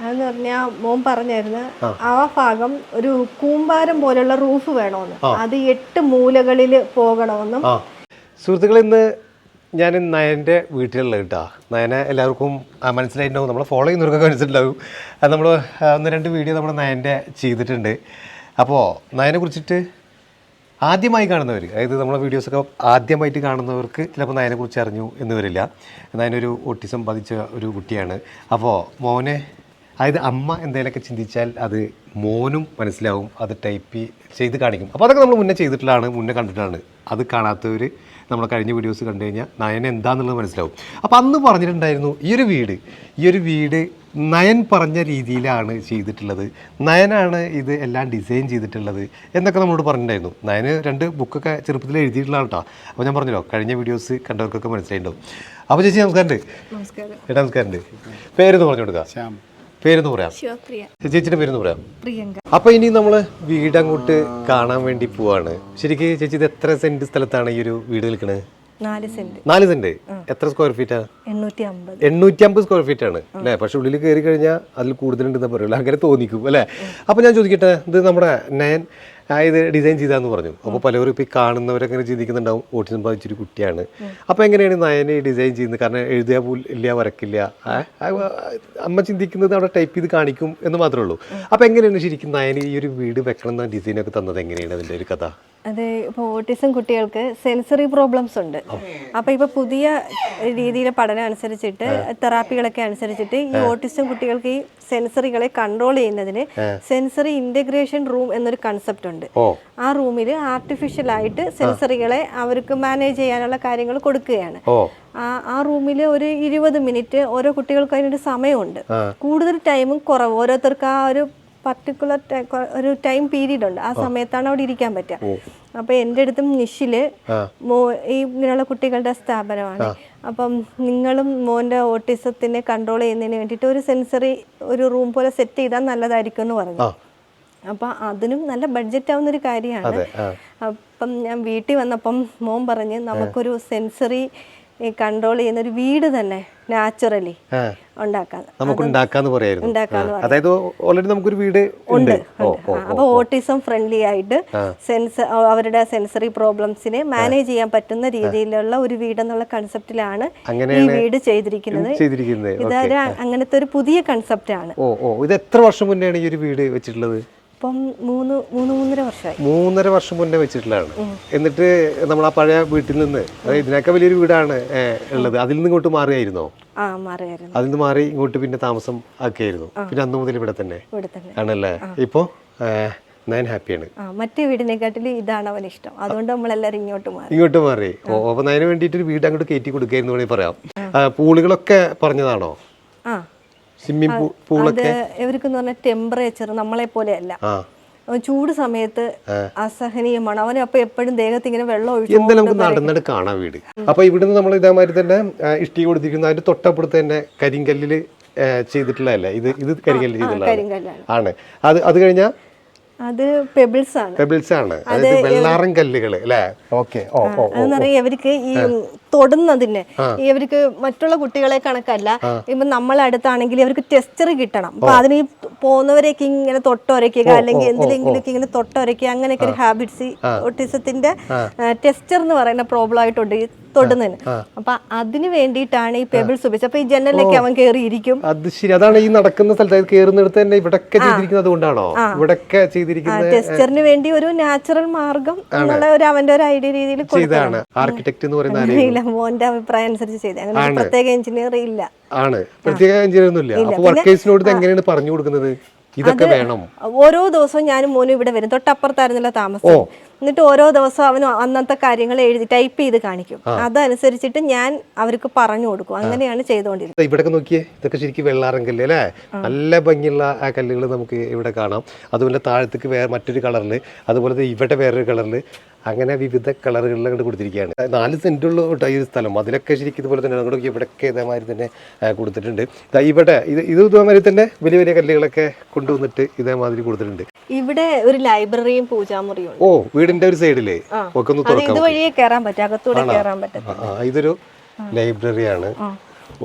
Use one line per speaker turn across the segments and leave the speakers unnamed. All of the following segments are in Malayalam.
അതെന്ന് പറഞ്ഞാൽ മോൻ പറഞ്ഞായിരുന്നു ആ. ഭാഗം ഒരു കൂമ്പാരം പോലുള്ള റൂഫ് വേണമെന്ന് അത് എട്ട് മൂലകളിൽ പോകണമെന്നും.
സുഹൃത്തുക്കൾ ഇന്ന് ഞാൻ നയന്റെ വീട്ടിലുള്ള കേട്ടോ. നയനെ എല്ലാവർക്കും മനസ്സിലായിട്ടുണ്ടാവും. നമ്മൾ ഫോളോ ചെയ്യുന്നവർക്കൊക്കെ മനസ്സിലുണ്ടാവും അത് നമ്മൾ ഒന്ന് രണ്ട് വീഡിയോ നമ്മൾ നയന്റെ ചെയ്തിട്ടുണ്ട്. അപ്പോൾ നയനെ കുറിച്ചിട്ട് ആദ്യമായി കാണുന്നവർ അതായത് നമ്മളെ വീഡിയോസൊക്കെ ആദ്യമായിട്ട് കാണുന്നവർക്ക് ചിലപ്പോൾ നയനെ കുറിച്ച് അറിഞ്ഞു എന്ന് വരില്ല. നയനൊരു ഓട്ടിസം ബാധിച്ച ഒരു കുട്ടിയാണ്. അപ്പോൾ മോനെ അതായത് അമ്മ എന്തെങ്കിലുമൊക്കെ ചിന്തിച്ചാൽ അത് മോനും മനസ്സിലാവും അത് ടൈപ്പ് ചെയ്ത് കാണിക്കും. അപ്പോൾ അതൊക്കെ നമ്മൾ മുന്നേ ചെയ്തിട്ടുള്ളതാണ് മുന്നേ കണ്ടിട്ടാണ് അത് കാണാത്തവർ നമ്മൾ കഴിഞ്ഞ വീഡിയോസ് കണ്ടു കഴിഞ്ഞാൽ നയൻ എന്താണെന്നുള്ളത് മനസ്സിലാവും. അപ്പോൾ അന്ന് പറഞ്ഞിട്ടുണ്ടായിരുന്നു ഈ ഒരു വീട് ഈ ഒരു വീട് നയൻ പറഞ്ഞ രീതിയിലാണ് ചെയ്തിട്ടുള്ളത്. നയനാണ് ഇത് എല്ലാം ഡിസൈൻ ചെയ്തിട്ടുള്ളത്. എന്നൊക്കെ നമ്മളോട് പറഞ്ഞിട്ടുണ്ടായിരുന്നു. നയന് രണ്ട് ബുക്കൊക്കെ ചെറുപ്പത്തിൽ എഴുതിയിട്ടുള്ളതാണ് കേട്ടോ അപ്പോൾ ഞാൻ പറഞ്ഞല്ലോ കഴിഞ്ഞ വീഡിയോസ് കണ്ടവർക്കൊക്കെ മനസ്സിലായിട്ടുണ്ടാവും. അപ്പോൾ ചേച്ചി നമസ്കാരമുണ്ട്.
നമസ്കാരം.
ഏട്ടാ നമസ്കാരമുണ്ട്. പേരൊന്ന് പറഞ്ഞു കൊടുക്കാം. പേരൊന്ന് പറയാം?
ശിവപ്രിയ
ചേച്ചിയുടെ പേരൊന്ന് പറയാം?
പ്രിയങ്ക.
അപ്പൊ ഇനി നമ്മൾ വീട് അങ്ങോട്ട് കാണാൻ വേണ്ടി പോവാണ്. ശരിക്കും ചേച്ചി ഇത് എത്ര സെന്റ് സ്ഥലത്താണ് ഈ ഒരു വീട് നിൽക്കുന്നത്
നാല് സെന്റ്.
നാല് സെന്റ്? എത്ര സ്ക്വയർ ഫീറ്റ്
എണ്ണൂറ്റി അമ്പത്
എണ്ണൂറ്റി അമ്പത് സ്ക്വയർ ഫീറ്റ് ആണ് അല്ലേ? പക്ഷെ ഉള്ളിൽ കയറി കഴിഞ്ഞാൽ അതിൽ കൂടുതലുണ്ടെന്ന് പറയുള്ളൂ. അങ്ങനെ തോന്നിക്കും അല്ലേ? അപ്പൊ ഞാൻ ചോദിക്കട്ടെ ഇത് നമ്മുടെ നയൻ ഇത് ഡിസൈൻ ചെയ്താന്ന് പറഞ്ഞു. അപ്പോൾ പലവരും ഇപ്പോൾ ഈ കാണുന്നവരങ്ങനെ ചിന്തിക്കുന്നുണ്ടാവും ഓട്ടിസം ബാധിച്ചൊരു കുട്ടിയാണ്. അപ്പോൾ എങ്ങനെയാണ് നയനെ ഡിസൈൻ ചെയ്യുന്നത്? കാരണം എഴുതിയാൽ ഇല്ല വരക്കില്ല. അമ്മ ചിന്തിക്കുന്നത് അവിടെ ടൈപ്പ് ചെയ്ത് കാണിക്കും എന്ന് മാത്രമേ ഉള്ളൂ. അപ്പോൾ എങ്ങനെയാണ് ശരിക്കും നയന് ഈ ഒരു വീട് വെക്കണം എന്ന ഡിസൈനൊക്കെ തന്നത്? എങ്ങനെയാണ് അതിന്റെ ഒരു കഥ?
അത് ഇപ്പോൾ ഓട്ടിസം കുട്ടികൾക്ക് സെൻസറി പ്രോബ്ലംസ് ഉണ്ട്. അപ്പോൾ ഇപ്പോൾ പുതിയ രീതിയിലെ പഠനം അനുസരിച്ചിട്ട് തെറാപ്പികളൊക്കെ അനുസരിച്ചിട്ട് ഈ ഓട്ടിസം കുട്ടികൾക്ക് ഈ സെൻസറികളെ കൺട്രോൾ ചെയ്യുന്നതിന് സെൻസറി ഇന്റഗ്രേഷൻ റൂം എന്നൊരു കൺസെപ്റ്റ് ഉണ്ട്. ആ റൂമിൽ ആർട്ടിഫിഷ്യലായിട്ട് സെൻസറികളെ അവർക്ക് മാനേജ് ചെയ്യാനുള്ള കാര്യങ്ങൾ കൊടുക്കുകയാണ്. ആ ആ റൂമിൽ ഒരു ഇരുപത് മിനിറ്റ് ഓരോ കുട്ടികൾക്കും അതിനൊരു സമയമുണ്ട്. കൂടുതൽ ടൈമും കുറവ്. ഓരോരുത്തർക്ക് ആ ഒരു പർട്ടിക്കുലർ ഒരു ടൈം പീരീഡ് ഉണ്ട്. ആ സമയത്താണ് അവിടെ ഇരിക്കാൻ പറ്റുക. അപ്പൊ എന്റെ അടുത്തും നിഷിൽ മോ ഈ ഇങ്ങനെയുള്ള കുട്ടികളുടെ സ്ഥാപനമാണ്. അപ്പം നിങ്ങളും മോന്റെ ഓട്ടിസത്തിനെ കൺട്രോൾ ചെയ്യുന്നതിന് വേണ്ടിട്ട് ഒരു സെൻസറി ഒരു റൂം പോലെ സെറ്റ് ചെയ്താൽ നല്ലതായിരിക്കും എന്ന് പറഞ്ഞു. അപ്പം അതിനും നല്ല ബഡ്ജറ്റ് ആവുന്ന ഒരു കാര്യമാണ്. അപ്പം ഞാൻ വീട്ടിൽ വന്നപ്പം മോൻ പറഞ്ഞ് നമുക്കൊരു സെൻസറി കൺട്രോൾ ചെയ്യുന്ന ഒരു വീട് തന്നെ നാച്ചുറലി ഉണ്ടാക്കാം
നമുക്ക് ഉണ്ടാക്കാന്ന് പറയായിരുന്നു. അതായത് ഓൾറെഡി നമുക്കൊരു വീട് ഉണ്ട്
അപ്പോൾ ഓട്ടിസം ഫ്രണ്ട്ലി ആയിട്ട് സെൻസ് അവരുടെ സെൻസറി പ്രോബ്ലംസിനെ മാനേജ് ചെയ്യാൻ പറ്റുന്ന രീതിയിലുള്ള ഒരു വീട് എന്നുള്ള കൺസെപ്റ്റിലാണ് ഈ വീട് ചെയ്തിരിക്കുന്നത്. ഇതൊരു അങ്ങനത്തെ ഒരു പുതിയ കൺസെപ്റ്റ് ആണ്.
ഓ ഓ. ഇത് എത്ര വർഷം മുന്നേ ഈ ഒരു വീട് വെച്ചിട്ടുള്ളത്?
ഇപ്പം മൂന്ന് മൂന്ന് മൂന്നര വർഷമായി.
മൂന്നര വർഷം മുന്നേ വെച്ചിട്ടുള്ളതാണ്. എന്നിട്ട് നമ്മൾ ആ പഴയ വീട്ടിൽ നിന്ന് അതായത് ഇതിനൊക്കെ വലിയൊരു വീടാണ് ഉള്ളത്. അതിൽ നിന്ന് ഇങ്ങോട്ട് മാറിയായിരുന്നോ? അതിൽ നിന്ന് മാറി ഇങ്ങോട്ട് പിന്നെ താമസം ആക്കിയായിരുന്നു. പിന്നെ അന്ന് മുതൽ ഇവിടെ തന്നെ ആണല്ലേ? ഇപ്പോ ഞാൻ ഹാപ്പിയാണ്.
മറ്റേ വീടിനെക്കാട്ടിൽ ഇതാണ് അവന് ഇഷ്ടം. അതുകൊണ്ട് നമ്മളെല്ലാവരും ഇങ്ങോട്ട് മാറി.
ഇങ്ങോട്ട് മാറി. ഓ അപ്പൊ നയന് വേണ്ടിയിട്ട് ഒരു വീട് അങ്ങോട്ട് കയറ്റി കൊടുക്കായിരുന്നു വേണമെങ്കിൽ പറയാം. പൂളുകളൊക്കെ പറഞ്ഞതാണോ?
ആ.
സ്വിമ്മിംഗ് പൂൾ
ഇവർക്കെന്ന് പറഞ്ഞാൽ ടെമ്പറേച്ചർ നമ്മളെ പോലെയല്ല
ആ
ചൂട് സമയത്ത് അസഹനീയമാണ്. അവന് അപ്പൊ എപ്പോഴും ദേഹത്ത് ഇങ്ങനെ വെള്ളം ഒഴിച്ചു
എന്തായാലും നമുക്ക് നടന്നിട്ട് കാണാം വീട്? അപ്പൊ ഇവിടുന്ന് നമ്മൾ ഇതേമാതിരി തന്നെ ഇഷ്ടി കൊടുത്തിരിക്കുന്ന അതിന്റെ തൊട്ടപ്പുറത്ത് തന്നെ കരിങ്കല്ലിൽ ചെയ്തിട്ടുള്ള ചെയ്തിട്ടുള്ളതല്ലേ? ഇത് ഇത് കരിങ്കല്ല് ആണ്. അത് അത് കഴിഞ്ഞാ?
അത് പെബിൾസ് ആണ്.
പെബിൾസ് ആണ്. അതായത് വെള്ളാറൻ കല്ലുകൾ അല്ലേ? ഓക്കെ. ഓ ഓ
അതെന്ന് പറഞ്ഞാൽ ഇവർക്ക് ഈ തൊടുന്നതിന്. ഇവർക്ക് മറ്റുള്ള കുട്ടികളെ കണക്കല്ല. ഇപ്പൊ നമ്മളെ അടുത്താണെങ്കിൽ ഇവർക്ക് ടെസ്റ്റർ കിട്ടണം. അപ്പൊ അതിന് ഈ പോകുന്നവരേക്ക് ഇങ്ങനെ തൊട്ടൊരക്കുക അല്ലെങ്കിൽ എന്തിലെങ്കിലും ഇങ്ങനെ തൊട്ടൊരക്കുക അങ്ങനെയൊക്കെ ഒരു ഹാബിറ്റ്സ് ഓട്ടിസത്തിന്റെ ടെസ്റ്റർ എന്ന് പറയുന്ന പ്രോബ്ലം ആയിട്ടുണ്ട് ഈ തൊടുന്നതിന്. അപ്പൊ അതിന് വേണ്ടിയിട്ടാണ് ഈ പെബിൾസ് ഉപയോഗിച്ചത് അപ്പൊ ഈ ജനലിലൊക്കെ അവൻ കയറിയിരിക്കും
അത് ശരി. അതാണ് ഈ നടക്കുന്ന സ്ഥലത്ത് കയറുന്നിടത്ത് തന്നെ ഇവിടൊക്കെ ചെയ്തിരിക്കുന്നത് കൊണ്ടാണോ? ഇവിടൊക്കെ ചെയ്തിരിക്കുന്നത്
ടെസ്റ്ററിന് വേണ്ടി ഒരു നാച്ചുറൽ മാർഗം എന്നുള്ള ഒരു അവന്റെ ഒരു ഐഡിയ രീതിയിൽ
ചെയ്താണ് ആർക്കിടെക്ട് എന്ന് പറയുന്ന
മോന്റെ അഭിപ്രായം അനുസരിച്ച് ചെയ്തത് അങ്ങനെ പ്രത്യേക എഞ്ചിനീയർ ഇല്ല.
ആണ്. പ്രത്യേക എഞ്ചിനീയർ ഒന്നുമില്ല അപ്പൊ വർക്കേഴ്സിനോട് എങ്ങനെയാണ് പറഞ്ഞു കൊടുക്കുന്നത്? ഇതൊക്കെ വേണം.
ഓരോ ദിവസവും ഞാനും മോനും ഇവിടെ വരും. തൊട്ടപ്പുറത്തായിരുന്നല്ലോ താമസം. എന്നിട്ട് ഓരോ ദിവസവും അവന് അന്നത്തെ കാര്യങ്ങൾ എഴുതി ടൈപ്പ് ചെയ്ത് കാണിക്കും. അതനുസരിച്ചിട്ട് ഞാൻ അവർക്ക് പറഞ്ഞു കൊടുക്കും. അങ്ങനെയാണ് ചെയ്തുകൊണ്ടിരുന്നത്.
ഇവിടെ നോക്കിയേ ഇതൊക്കെ ശരിക്കും വെള്ളാറൻ കല്ല് അല്ലേ? നല്ല ഭംഗിയുള്ള ആ കല്ലുകൾ നമുക്ക് ഇവിടെ കാണാം. അതുപോലെ താഴത്തേക്ക് വേറെ മറ്റൊരു കളറിൽ അതുപോലെ ഇവിടെ വേറൊരു കളറിൽ അങ്ങനെ വിവിധ കളറുകളിൽ അങ്ങോട്ട് കൊടുത്തിരിക്കുകയാണ്. നാല് സെന്റുള്ള ഈ സ്ഥലം. അതിലൊക്കെ ശരിക്കും ഇതുപോലെ തന്നെ അങ്ങോട്ട് ഇവിടെയൊക്കെ ഇതേമാതിരി തന്നെ കൊടുത്തിട്ടുണ്ട്. ഇവിടെ ഇത് ഇത് ഇതേമാതിരി തന്നെ വലിയ വലിയ കല്ലുകളൊക്കെ കൊണ്ടുവന്നിട്ട് ഇതേമാതിരി കൊടുത്തിട്ടുണ്ട്.
ഇവിടെ ഒരു ലൈബ്രറിയും പൂജാമുറിയും ഓ
ഓ വീടിന്റെ ഒരു സൈഡിലേ ഒക്കെ ഒന്ന്
അത്
തുറക്കാം
ഇതുവഴിയേ കയറാൻ പറ്റും. അകത്തൂടെ കയറാൻ പറ്റും
ഇതൊരു ലൈബ്രറിയാണ്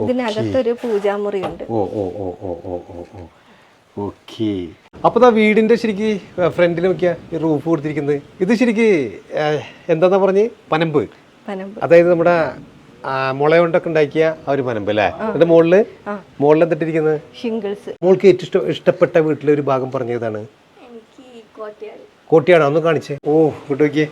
ഇതിനകത്തൊരു പൂജാമുറിയുണ്ട്
ഓ ഓ ഓ ഓ ഓ ഓ ഓ. ഓക്കെ അപ്പോൾ ആ വീടിന്റെ ശരിക്ക് ഫ്രണ്ടിൽ നോക്കിയ ഈ റൂഫ് കൊടുത്തിരിക്കുന്നത്. ഇത് ശരിക്ക് എന്താന്നാ പറഞ്ഞ്? പനമ്പ്.
പനമ്പ്.
അതായത് നമ്മുടെ മുള കൊണ്ടൊക്കെ ഉണ്ടാക്കിയ ആ ഒരു പനമ്പ് അല്ലേ? അതിന്റെ മുകളിൽ മുകളിൽ എന്തിട്ടിരിക്കുന്നത്
ഷിംഗിൾസ്
മോൾക്ക് ഏറ്റവും ഇഷ്ടപ്പെട്ട വീട്ടിലെ ഒരു ഭാഗം പറഞ്ഞതാണ്.
എനിക്ക് കോട്ടയാണ്?
ഒന്ന് കാണിച്ചേ. ഓ ഇങ്ങോട്ട് നോക്കിയേ.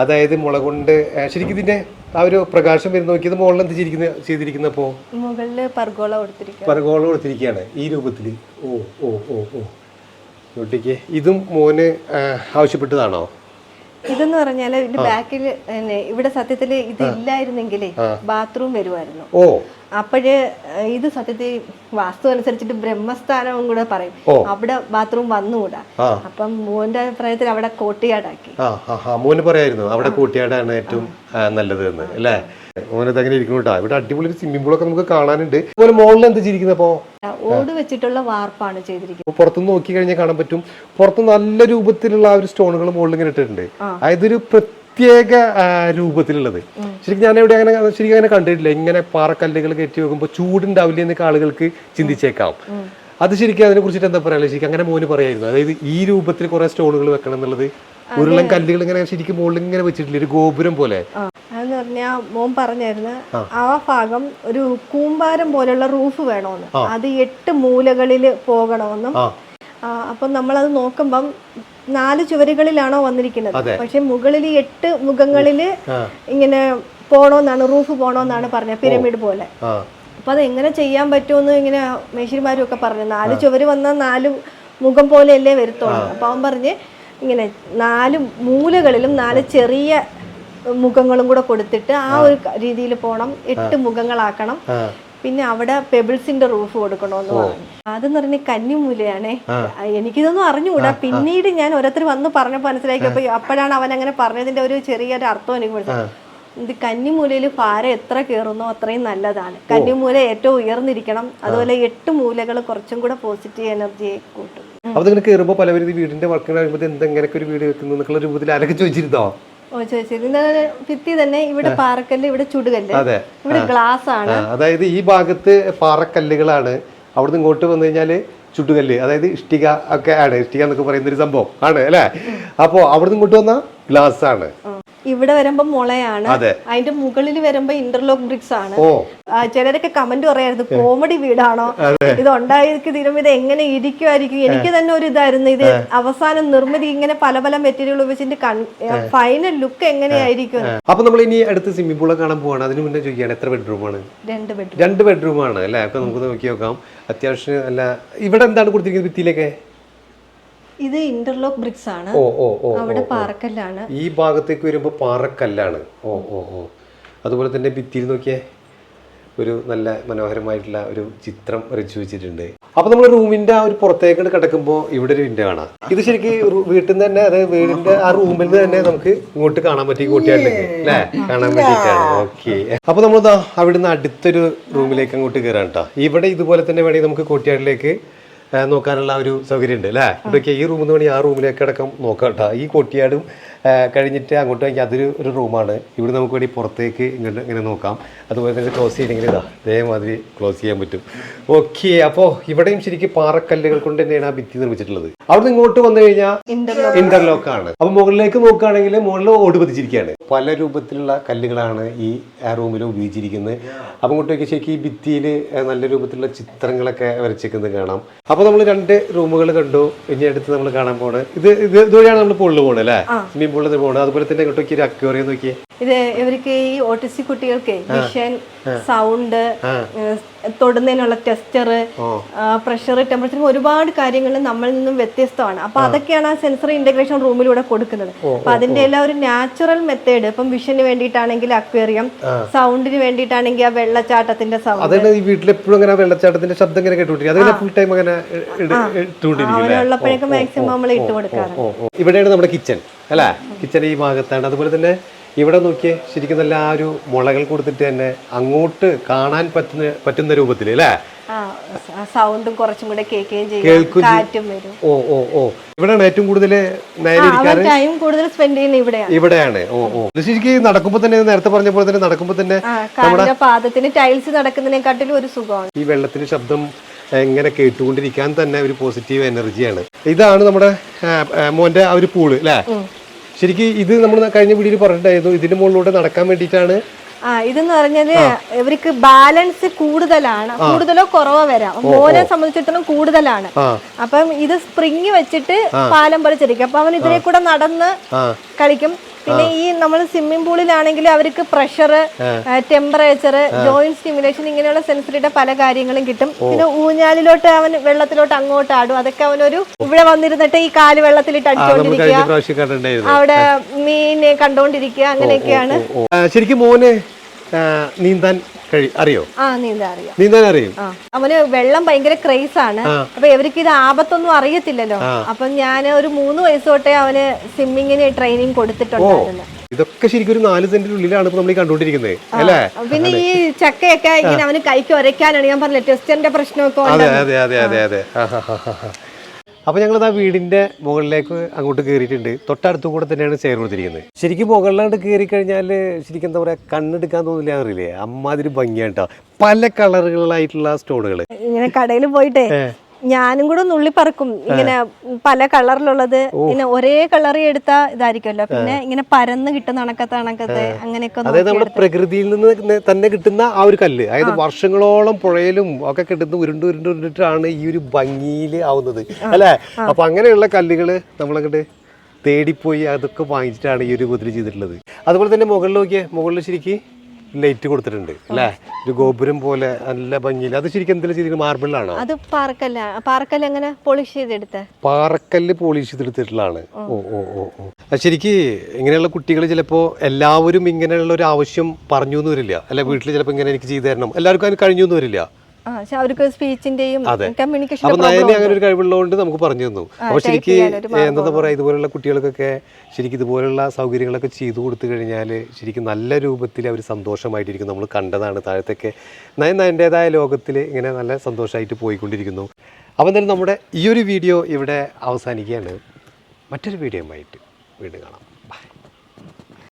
അതായത് മുള കൊണ്ട് ശരിക്കും ഇതിന്റെ ആ ഒരു പ്രകാശം വരുന്ന നോക്കിയത് മുകളിൽ എന്ത് ചെയ്തിരിക്കുന്ന ചെയ്തിരിക്കുന്നപ്പോ
മുകളിൽ പർഗോള കൊടുത്തിരിക്കുക
പർഗോള കൊടുത്തിരിക്കുകയാണ് ഈ രൂപത്തിൽ ഓ ഓ ഓ ഓ. ഇങ്ങോട്ടേക്ക് ഇതും മോന് ആവശ്യപ്പെട്ടതാണോ?
ഇതെന്ന് പറഞ്ഞാൽ ഇതിന്റെ ബാക്കിൽ ഇവിടെ സത്യത്തിൽ ഇത് ഇല്ലായിരുന്നെങ്കിലേ ബാത്റൂം വരുമായിരുന്നു
ഓ.
അപ്പോഴ് ഇത് സത്യത്തിൽ വാസ്തു അനുസരിച്ചിട്ട് ബ്രഹ്മസ്ഥാനവും കൂടെ പറയും. അവിടെ ബാത്റൂം വന്നുകൂടാ. അപ്പം മോന്റെ അഭിപ്രായത്തിൽ അവിടെ കോട്ടിയാടാക്കി.
മോന് പറയായിരുന്നു അവിടെ കോട്ടിയാടാണ് ഏറ്റവും നല്ലത് എന്ന് അല്ലേ? മോനത് അങ്ങനെ ഇരിക്കുന്നു കേട്ടോ ഇവിടെ അടിപൊളി ഒരു സ്വിമ്മിംഗ് പൂളൊക്കെ നമുക്ക് കാണാനുണ്ട്. അതുപോലെ മോളിൽ എന്ത് ചെയ്തിരിക്കുന്നപ്പോ
ഓട് വെച്ചിട്ടുള്ള വാർപ്പാണ് ചെയ്തിരിക്കുന്നത്.
പുറത്തുനിന്ന് നോക്കി കഴിഞ്ഞാൽ കാണാൻ പറ്റും. പുറത്ത് നല്ല രൂപത്തിലുള്ള ആ ഒരു സ്റ്റോണുകൾ മുകളിൽ ഇങ്ങനെ ഇട്ടിട്ടുണ്ട്. അതായത് ഒരു പ്രത്യേക രൂപത്തിലുള്ളത്. ശരിക്കും ഞാൻ എവിടെ അങ്ങനെ ശരിക്കും അങ്ങനെ കണ്ടിട്ടില്ല. ഇങ്ങനെ പാറക്കല്ലുകൾ കയറ്റി വെക്കുമ്പോൾ ചൂടുണ്ടാവില്ല എന്നൊക്കെ ആളുകൾക്ക് ചിന്തിച്ചേക്കാം. അത് ശരിക്കും അതിനെ കുറിച്ചിട്ട് എന്താ പറയാ ശരിക്കും അങ്ങനെ മോന് പറയായിരുന്നു. അതായത് ഈ രൂപത്തിൽ കുറെ സ്റ്റോണുകൾ വെക്കണം എന്നുള്ളത്. ഉരുളൻ കല്ലുകൾ ഇങ്ങനെ ശരിക്കും മുകളിൽ ഇങ്ങനെ വെച്ചിട്ടില്ല? ഒരു ഗോപുരം പോലെ.
പറഞ്ഞാൽ മോൻ പറഞ്ഞായിരുന്നു ആ. ഭാഗം ഒരു കൂമ്പാരം പോലുള്ള റൂഫ് വേണമെന്ന്. അത് എട്ട് മൂലകളിൽ പോകണമെന്നും. അപ്പൊ നമ്മളത് നോക്കുമ്പം നാല് ചുവരുകളിലാണോ വന്നിരിക്കുന്നത്. പക്ഷെ മുകളിൽ എട്ട് മുഖങ്ങളിൽ ഇങ്ങനെ പോണോന്നാണ് റൂഫ് പോണോന്നാണ് പറഞ്ഞത് പിരമിഡ് പോലെ. അപ്പൊ അത് എങ്ങനെ ചെയ്യാൻ പറ്റുമെന്ന് ഇങ്ങനെ മേശിരിമാരും ഒക്കെ പറഞ്ഞു. നാല് ചുവര് വന്നാൽ നാല് മുഖം പോലെയല്ലേ വരുത്തുള്ളൂ. അപ്പൊ അവൻ പറഞ്ഞ് ഇങ്ങനെ നാല് മൂലകളിലും നാല് ചെറിയ മുഖങ്ങളും കൂടെ കൊടുത്തിട്ട് ആ ഒരു രീതിയിൽ പോണം. എട്ട് മുഖങ്ങളാക്കണം. പിന്നെ അവിടെ പെബിൾസിന്റെ റൂഫ് കൊടുക്കണമെന്ന് പറഞ്ഞു. അതെന്ന് പറഞ്ഞ കന്നിമൂലയാണേ. എനിക്കിതൊന്നും അറിഞ്ഞുകൂടാ. പിന്നീട് ഞാൻ ഓരോരുത്തർ വന്ന് പറഞ്ഞപ്പോൾ മനസ്സിലാക്കിയപ്പോൾ അപ്പോഴാണ് അവൻ അങ്ങനെ പറഞ്ഞതിന്റെ ഒരു ചെറിയൊരു അർത്ഥം എനിക്ക് മനസ്സിലായി. ഇത് കന്നിമൂലയിൽ ഭാരം എത്ര കയറുന്നോ അത്രയും നല്ലതാണ്. കന്നിമൂല ഏറ്റവും ഉയർന്നിരിക്കണം. അതുപോലെ എട്ട് മൂലകൾ കുറച്ചും കൂടെ പോസിറ്റീവ് എനർജിയെ കൂട്ടും.
അപ്പൊ നിങ്ങൾ കയറുമ്പോ പലവരും വീടിന്റെ വർക്കുകൾ കഴിയുമ്പോൾ എന്താ ഒരു വീട് വെക്കുന്നു എന്നുള്ള രൂപത്തിൽ ആരൊക്കെ ചോദിച്ചിരുന്നോ?
ഓ ചോദിച്ചു ഇതിന്റെ ഭിത്തി തന്നെ ഇവിടെ പാറക്കല്ല് ഇവിടെ ചുടുകല്ല്.
അതെ.
ഇവിടെ ഗ്ലാസ് ആണ്
അതായത് ഈ ഭാഗത്ത് പാറക്കല്ലുകളാണ്. അവിടുന്ന് ഇങ്ങോട്ട് വന്നു കഴിഞ്ഞാൽ ചുട്ടുകല്ല് അതായത് ഇഷ്ടിക ഒക്കെ ആണ്. ഇഷ്ടിക എന്നൊക്കെ പറയുന്ന ഒരു സംഭവം ആണ് അല്ലേ? അപ്പോ അവിടുന്ന് ഇങ്ങോട്ട് വന്ന ഗ്ലാസ് ആണ്.
ഇവിടെ വരുമ്പോ മുളയാണ്.
അതെ.
അതിന്റെ മുകളിൽ വരുമ്പോ ഇന്റർലോക്ക് ബ്രിക്സ് ആണ്. ചിലരൊക്കെ കമന്റ് പറയായിരുന്നു കോമഡി വീടാണോ? ഇത് ഉണ്ടായിരിക്കും തീരുമ്പോ ഇത് എങ്ങനെ ഇരിക്കുമായിരിക്കും? എനിക്ക് തന്നെ ഒരു ഇതായിരുന്നു ഇത് അവസാനം നിർമ്മിതി ഇങ്ങനെ പല പല മെറ്റീരിയൽ ഉപയോഗിച്ചിട്ട് ഫൈനൽ ലുക്ക് എങ്ങനെയായിരിക്കും.
അപ്പൊ നമ്മൾ ഇനി അടുത്ത് സ്വിമ്മിംഗ് പൂളെ കാണാൻ പോവാണ്. അതിന് മുന്നേ ചോദിക്കുകയാണ് എത്ര ബെഡ്റൂം ആണ്?
രണ്ട് ബെഡ്റൂം
രണ്ട് ബെഡ്റൂം ആണ് അല്ലേ? അപ്പൊ നമുക്ക് നോക്കി നോക്കാം. അത്യാവശ്യം അല്ല ഇവിടെ എന്താണ് കൊടുത്തിരിക്കുന്നത് ഭിത്തിയിലൊക്കെ?
ഇത് ഇന്റർലോക്ക് ബ്രിക്സ് ആണ്.
ഓ ഓ ഓ
അവിടെ പാറക്കല്ലാണ്.
ഈ ഭാഗത്തേക്ക് വരുമ്പോൾ പാറക്കല്ലാണ്. ഓ ഓ ഓ. അതുപോലെ തന്നെ ഭിത്തിയിൽ നോക്കിയേ ഒരു നല്ല മനോഹരമായിട്ടുള്ള ഒരു ചിത്രം വരച്ചു വെച്ചിട്ടുണ്ട് അപ്പൊ നമ്മൾ റൂമിന്റെ ആ ഒരു പുറത്തേക്ക് കിടക്കുമ്പോൾ ഇവിടെ ഒരു വിൻഡോ കാണാം. ഇത് ശരിക്കും വീട്ടിൽ നിന്ന് തന്നെ അതായത് വീടിന്റെ ആ റൂമിൽ നിന്ന് തന്നെ നമുക്ക് ഇങ്ങോട്ട് കാണാൻ പറ്റി കൂട്ടിയാലേക്ക് അല്ലേ? കാണാൻ വേണ്ടിയിട്ടാണ്. ഓക്കെ അപ്പൊ നമ്മളിതാ അവിടുന്ന് അടുത്തൊരു റൂമിലേക്ക് അങ്ങോട്ട് കയറാം കേട്ടോ. ഇവിടെ ഇതുപോലെ തന്നെ വേണമെങ്കിൽ നമുക്ക് കോട്ടിയാടിലേക്ക് ആ, നോക്കാനുള്ള ഒരു സൗകര്യം ഉണ്ട് അല്ലേ? ഇതൊക്കെ ഈ റൂമിൽ നിന്ന് വേണമെങ്കിൽ ആ റൂമിലേക്ക് അടക്കം നോക്കാം കേട്ടോ ഈ കൊട്ടിയാടും കഴിഞ്ഞിട്ട് അങ്ങോട്ട് കഴിഞ്ഞാൽ അതൊരു ഒരു റൂമാണ്. ഇവിടെ നമുക്ക് വേണ്ടി പുറത്തേക്ക് ഇങ്ങോട്ട് ഇങ്ങനെ നോക്കാം. അതുപോലെ തന്നെ ക്ലോസ് ചെയ്യണമെങ്കിൽ ഇതാ അതേമാതിരി ക്ലോസ് ചെയ്യാൻ പറ്റും. ഓക്കെ അപ്പോൾ ഇവിടെയും ശരിക്കും പാറക്കല്ലുകൾ കൊണ്ട് തന്നെയാണ് ആ ഭിത്തി നിർമ്മിച്ചിട്ടുള്ളത്. അവിടെ ഇങ്ങോട്ട് വന്നു കഴിഞ്ഞാൽ
ഇന്റർലോക്ക്
ആണ്. അപ്പൊ മുകളിലേക്ക് നോക്കുകയാണെങ്കിൽ മുകളിൽ ഓട് പതിച്ചിരിക്കുകയാണ്. പല രൂപത്തിലുള്ള കല്ലുകളാണ് ഈ റൂമിൽ ഉപയോഗിച്ചിരിക്കുന്നത്. അപ്പം ഇങ്ങോട്ടേക്ക് ശരിക്കും ഈ ഭിത്തിയിൽ നല്ല രൂപത്തിലുള്ള ചിത്രങ്ങളൊക്കെ വരച്ചേക്കുന്നത് കാണാം. അപ്പോൾ നമ്മൾ രണ്ട് റൂമുകൾ കണ്ടു. ഇനി അടുത്ത് നമ്മൾ കാണാൻ പോണ് ഇത് ഇത് ഇതുവഴിയാണ് നമ്മൾ പൊള്ളു പോകുന്നത് അല്ലേ? പോകണം അതുപോലെ തന്നെ അക്വേറിയം നോക്കിയേ.
ഇത് ഇവർക്ക് ഈ ഓട്ടിസി കുട്ടികൾക്ക് വിഷൻ സൗണ്ട് തൊടുന്നതിനുള്ള ടെസ്റ്റർ പ്രഷർ ടെമ്പറേച്ചർ ഒരുപാട് കാര്യങ്ങൾ നമ്മളിൽ നിന്നും വ്യത്യസ്തമാണ്. അപ്പൊ അതൊക്കെയാണ് ആ സെൻസറി ഇന്റഗ്രേഷൻ റൂമിലൂടെ കൊടുക്കുന്നത്. അപ്പൊ അതിന്റെ എല്ലാം ഒരു നാച്ചുറൽ മെത്തേഡ്. ഇപ്പം വിഷന് വേണ്ടിയിട്ടാണെങ്കിൽ അക്വേറിയം സൗണ്ടിന് വേണ്ടിയിട്ടാണെങ്കിൽ ആ വെള്ളച്ചാട്ടത്തിന്റെ സൗണ്ട്.
വീട്ടിലെപ്പോഴും അങ്ങനെ വെള്ളച്ചാട്ടത്തിന്റെ ശബ്ദം ഇങ്ങനെ കേട്ടുകൊണ്ടിരിക്കും. ഫുൾ ടൈം അങ്ങനെ?
ഉള്ളപ്പോഴേക്കും മാക്സിമം നമ്മൾ ഇട്ട് കൊടുക്കാറ്.
ഇവിടെയാണ് നമ്മുടെ കിച്ചൺ അല്ലേ? കിച്ചൺ ഈ ഭാഗത്താണ്. അതുപോലെ തന്നെ ഇവിടെ നോക്കിയേ ശരിക്കും നല്ല ആ ഒരു മുളകൾ കൊടുത്തിട്ട് തന്നെ അങ്ങോട്ട് കാണാൻ പറ്റുന്ന പറ്റുന്ന രൂപത്തിൽ അല്ലേ?
സൗണ്ടും കുറച്ചും കൂടെ കേൾക്കുകയും ചെയ്യും. കാറ്റും വരും.
ഓ ഓ ഓ. ഇവിടെയാണ് ഏറ്റവും കൂടുതൽ
ടൈം കൂടുതൽ സ്പെൻഡ് ചെയ്യുന്ന ഇവിടെയാണ്.
ഇവിടെയാണ്. ഓ ഓ. ശരിക്കും നടക്കുമ്പോൾ തന്നെ നേരത്തെ പറഞ്ഞ പോലെ തന്നെ നടക്കുമ്പോൾ തന്നെ
നമ്മുടെ പാദത്തിന് ടൈൽസ് നടക്കുന്നതിനെക്കാട്ടിലും ഒരു സുഖമാണ്.
ഈ വെള്ളത്തിന്റെ ശബ്ദം എങ്ങനെ കേട്ടുകൊണ്ടിരിക്കാൻ തന്നെ ഒരു പോസിറ്റീവ് എനർജിയാണ് ഇതാണ് നമ്മുടെ മോന്റെ ആ ഒരു പൂൾ അല്ലേ? ശരിക്കും ഇത് നമ്മൾ കഴിഞ്ഞ വീഡിയോയിൽ പറഞ്ഞിട്ടായിരുന്നു ഇതിന്റെ മുകളിലൂടെ നടക്കാൻ വേണ്ടിയിട്ടാണ്.
ആ ഇതെന്ന് പറഞ്ഞാൽ ഇവർക്ക് ബാലൻസ് കൂടുതലാണ്. കൂടുതലോ കുറവോ വരാം. മോനെ സംബന്ധിച്ചിടത്തോളം കൂടുതലാണ്. അപ്പം ഇത് സ്പ്രിങ് വെച്ചിട്ട് പാലം പോലെ ചെടിക്കും അപ്പൊ അവൻ ഇതിലെ കൂടെ നടന്ന് കളിക്കും. പിന്നെ ഈ നമ്മൾ സ്വിമ്മിംഗ് പൂളിലാണെങ്കിൽ അവർക്ക് പ്രഷർ ടെമ്പറേച്ചർ ജോയിന്റ് സ്റ്റിമുലേഷൻ ഇങ്ങനെയുള്ള സെൻസറിയുടെ പല കാര്യങ്ങളും കിട്ടും. പിന്നെ ഊഞ്ഞാലിലോട്ട് അവൻ വെള്ളത്തിലോട്ട് അങ്ങോട്ട് ആടും. അതൊക്കെ അവനൊരു ഇവിടെ വന്നിരുന്നിട്ട് ഈ കാൽ വെള്ളത്തിലിട്ട് അടിച്ചോണ്ടിരിക്കുക. അവിടെ മീനെ കണ്ടോണ്ടിരിക്കുക. അങ്ങനെയൊക്കെയാണ്.
ശരിക്കും മോന് നീന്താൻ അറിയോ? നീന്താൻ അറിയും.
അവന് വെള്ളം ഭയങ്കര ക്രേസ് ആണ്. അപ്പൊ ഇവർക്ക് ഇത് ആപത്തൊന്നും അറിയത്തില്ലല്ലോ. അപ്പൊ ഞാൻ ഒരു മൂന്ന് വയസ്സ് തൊട്ടേ അവന് സ്വിമ്മിങ്ങിന് ട്രെയിനിങ് കൊടുത്തിട്ടുണ്ടായിരുന്നു.
ഇതൊക്കെ ശരിക്കും ഒരു നാല് സെന്റിന്റെ ഉള്ളിലാണ് ഇപ്പൊ നമ്മൾ കണ്ടുകൊണ്ടിരിക്കുന്നത് അല്ലേ?
പിന്നെ ഈ ചക്കയൊക്കെ ഇങ്ങനെ അവന് കൈക്ക് ഉരയ്ക്കാനാണ് ഞാൻ പറഞ്ഞില്ല ടെസ്റ്റിന്റെ പ്രശ്നമൊക്കെ
അതെ അതെ അതെ അതെ അതെ. ആ, ആ, ആ, ആ. അപ്പൊ ഞങ്ങൾ ആ വീടിന്റെ മുകളിലേക്ക് അങ്ങോട്ട് കയറിയിട്ടുണ്ട് തൊട്ടടുത്ത് കൂടെ തന്നെയാണ് ചെയർ കൊടുത്തിരിക്കുന്നത്. ശരിക്കും മുകളിലാണ്ട് കയറി കഴിഞ്ഞാൽ ശരിക്കും എന്താ പറയുക കണ്ണെടുക്കാൻ തോന്നില്ല അറിയില്ലേ? അമ്മാതിരി ഭംഗിയാണ് കേട്ടോ പല കളറുകളിലായിട്ടുള്ള സ്റ്റോണുകൾ
ഇങ്ങനെ കടയിൽ പോയിട്ടേ ഞാനും കൂടെ നുള്ളി പറക്കും. ഇങ്ങനെ പല കളറിലുള്ളത്. പിന്നെ ഒരേ കളറി എടുത്ത ഇതായിരിക്കുമല്ലോ. പിന്നെ ഇങ്ങനെ പരന്ന് കിട്ടുന്ന അണക്കത്തെ അണക്കത്തെ അങ്ങനെയൊക്കെ
അതായത് നമ്മുടെ പ്രകൃതിയിൽ നിന്ന് തന്നെ കിട്ടുന്ന ആ ഒരു കല്ല്. അതായത് വർഷങ്ങളോളം പുഴയിലും ഒക്കെ കിട്ടുന്ന ഉരുണ്ട് ഉരുണ്ട് ഉരുണ്ടിട്ടാണ് ഈ ഒരു ഭംഗിയിൽ ആവുന്നത്. അല്ലേ? അപ്പൊ അങ്ങനെയുള്ള കല്ലുകൾ നമ്മളങ്ങോട്ട് തേടിപ്പോയി അതൊക്കെ വാങ്ങിച്ചിട്ടാണ് ഈ ഒരു കുതിരി ചെയ്തിട്ടുള്ളത്. അതുപോലെ തന്നെ മുകളിൽ നോക്കിയേ. മുകളിൽ ശരിക്ക് ലൈറ്റ് കൊടുത്തിട്ടുണ്ട് അല്ലേ? ഒരു ഗോപുരം പോലെ നല്ല ഭംഗിയിൽ അത് ശരിക്കും എന്തെങ്കിലും ചെയ്തിട്ട് മാർബിളാണോ
അത് പാറക്കല്ല പാറക്കല്ല് എങ്ങനെ പോളിഷ് ചെയ്തെടുത്ത?
പാറക്കല്ല് പോളിഷ് ചെയ്തെടുത്തിട്ടുള്ളതാണ്. ഓ ഓ ഓ ഓ. ശരിക്ക് ഇങ്ങനെയുള്ള കുട്ടികൾ ചിലപ്പോൾ എല്ലാവരും ഇങ്ങനെയുള്ള ഒരു ആവശ്യം പറഞ്ഞു എന്ന് വരില്ല. അല്ലെ വീട്ടിൽ ചിലപ്പോൾ ഇങ്ങനെ എനിക്ക് ചെയ്തു തരണം. എല്ലാവർക്കും അതിന് കഴിഞ്ഞു എന്ന് വരില്ല.
പക്ഷെ അവർക്ക് സ്പീച്ചിന്റെയും കമ്മ്യൂണിക്കേഷൻ
അപ്പൊ നയനെ അങ്ങനെ ഒരു കഴിവുള്ളതുകൊണ്ട് നമുക്ക് പറഞ്ഞു തന്നു. അപ്പൊ ശരിക്ക് എന്താ പറയാ ഇതുപോലുള്ള കുട്ടികൾക്കൊക്കെ ശരിക്കും ഇതുപോലുള്ള സൗകര്യങ്ങളൊക്കെ ചെയ്തു കൊടുത്തു കഴിഞ്ഞാൽ ശരിക്കും നല്ല രൂപത്തിൽ അവർ സന്തോഷമായിട്ടിരിക്കും നമ്മൾ കണ്ടതാണ് താഴത്തൊക്കെ. നയൻ നയന്റെതായ ലോകത്തിൽ ഇങ്ങനെ നല്ല സന്തോഷമായിട്ട് പോയിക്കൊണ്ടിരിക്കുന്നു. അപ്പം എന്തായാലും നമ്മുടെ ഈ ഒരു വീഡിയോ ഇവിടെ അവസാനിക്കുകയാണ്. മറ്റൊരു വീഡിയോ ആയിട്ട് വീണ്ടും കാണാം.